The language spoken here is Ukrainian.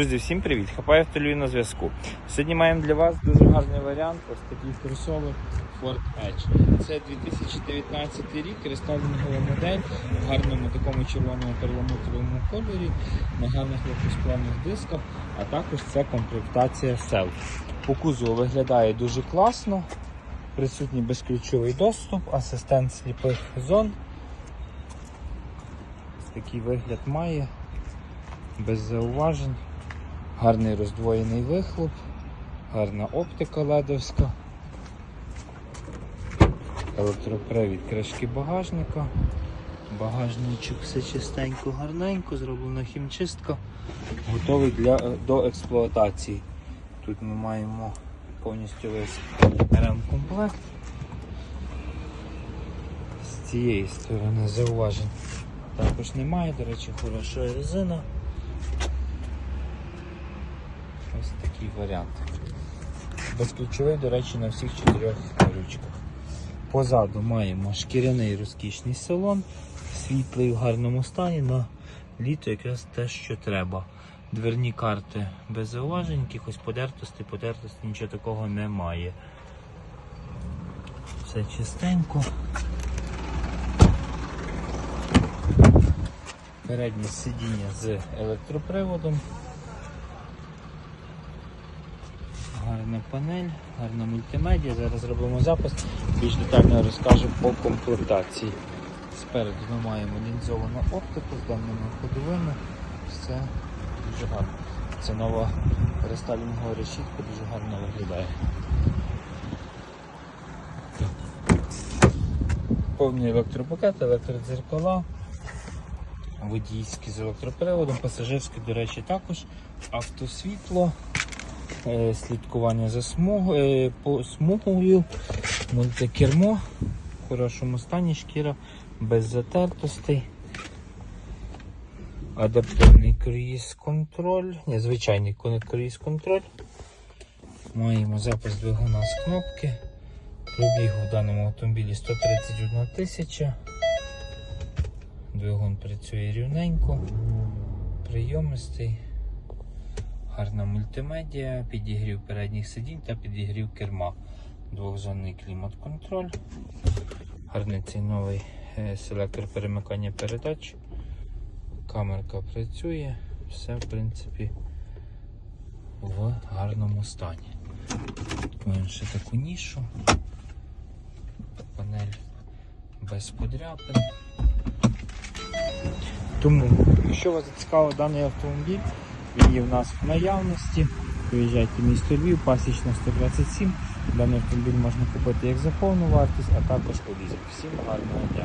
Друзі, всім привіт! Хапаєв Толюю на зв'язку. Сьогодні маємо для вас дуже гарний варіант. Ось такий кросовер Ford Edge. Це 2019 рік, рестайлінгова модель в гарному такому червоному перламутровому кольорі, на гарних легкосплавних дисках, а також це комплектація SEL. По кузову виглядає дуже класно. Присутній безключовий доступ, асистент сліпих зон. Ось такий вигляд має, без зауважень. Гарний роздвоєний вихлоп, гарна оптика ледовська, електропривід кришки багажника, багажничок все чистенько, гарненько, зроблена хімчистка, готовий для, до експлуатації. Тут ми маємо повністю весь ремкомплект. З цієї сторони зауважень також немає, до речі, хороша резина. Ось такий варіант. Безключовий, до речі, на всіх чотирьох ручках. Позаду маємо шкіряний розкішний салон, світлий в гарному стані, на літо якраз те, що треба. Дверні карти без зауважень, якихось подертостей, потертостей, нічого такого немає. Все чистенько. Переднє сидіння з електроприводом. Гарна панель, гарна мультимедіа. Зараз зробимо запис, більш детально розкажу по комплектації. Спереду ми маємо лінзовану оптику з даними ходовими. Все дуже гарно. Це нова рестайлінгова решітка, дуже гарно виглядає. Повний електропакет, електродзеркала, водійський з електроприводом, пасажирський, до речі, також автосвітло слідкування за е, смугою, мультикермо в хорошому стані, шкіра без затертостей. Адаптивний круїз контроль, ні, звичайний круїз контроль. Маємо запис двигуна з кнопки. Пробіг у даному автомобілі 131 тисяча. Двигун працює рівненько, прийомистий. Гарна мультимедіа, підігрів передніх сидінь та підігрів керма. Двохзонний клімат-контроль. Гарний цей новий е, селектор перемикання передач. Камерка працює, все в принципі в гарному стані. Тут ще таку нішу. Панель без подряпин. Тому, якщо вас зацікавив даний автомобіль, є в нас в наявності. Приїжджайте в місто Львів, пасічна 127. Даний автомобіль можна купити як за повну вартість, а також по лізинг. Всім гарного дня.